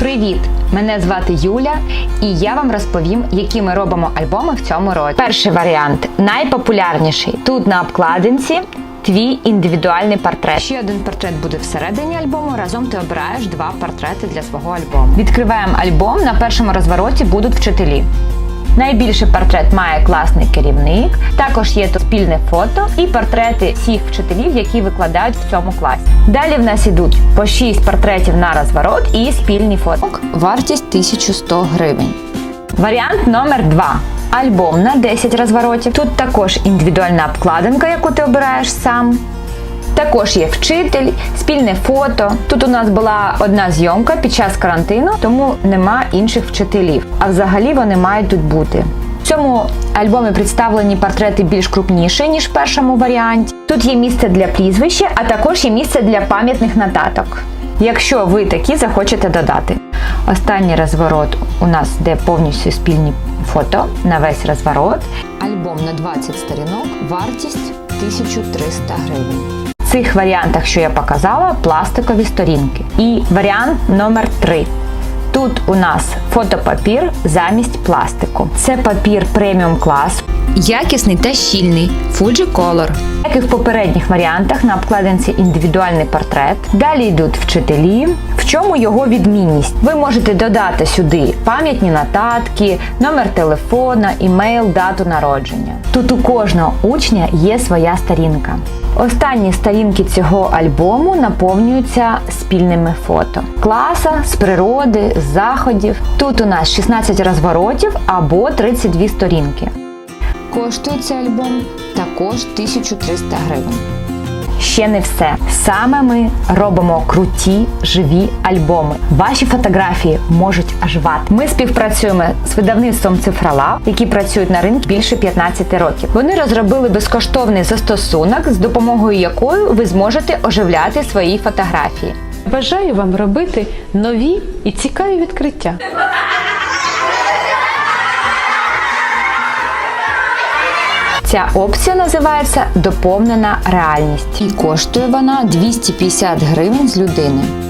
Привіт! Мене звати Юля, і я вам розповім, які ми робимо альбоми в цьому році. Перший варіант найпопулярніший. Тут на обкладинці твій індивідуальний портрет. Ще один портрет буде всередині альбому. Разом ти обираєш два портрети для свого альбому. Відкриваємо альбом. На першому розвороті будуть вчителі. Найбільший портрет має класний керівник. Також є тут спільне фото і портрети всіх вчителів, які викладають в цьому класі. Далі в нас ідуть по 6 портретів на розворот і спільні фото. Вартість 1100 гривень. Варіант номер 2. Альбом на 10 розворотів. Тут також індивідуальна обкладинка, яку ти обираєш сам. Також є вчитель, спільне фото. Тут у нас була одна зйомка під час карантину, тому нема інших вчителів. А взагалі вони мають тут бути. В цьому альбомі представлені портрети більш крупніші, ніж в першому варіанті. Тут є місце для прізвища, а також є місце для пам'ятних нотаток. Якщо ви такі захочете додати. Останній розворот у нас де повністю спільні фото на весь розворот. Альбом на 20 сторінок, вартість 1300 гривень. Цих варіантах, що я показала, пластикові сторінки. І варіант номер 3. Тут у нас фотопапір замість пластику. Це папір преміум класу. Якісний та щільний Fuji Color. Як і в попередніх варіантах, на обкладинці індивідуальний портрет. Далі йдуть вчителі. В чому його відмінність? Ви можете додати сюди пам'ятні нотатки, номер телефона, імейл, дату народження. Тут у кожного учня є своя сторінка. Останні сторінки цього альбому наповнюються спільними фото. Класа, з природи, з заходів. Тут у нас 16 розворотів або 32 сторінки. Коштує цей альбом також 1300 гривень. Ще не все. Саме ми робимо круті живі альбоми. Ваші фотографії можуть аж вати. Ми співпрацюємо з видавництвом Цифралаб, які працюють на ринку більше 15 років. Вони розробили безкоштовний застосунок, з допомогою якої ви зможете оживляти свої фотографії. Бажаю вам робити нові і цікаві відкриття. Ця опція називається доповнена реальність і коштує вона 250 гривень з людини.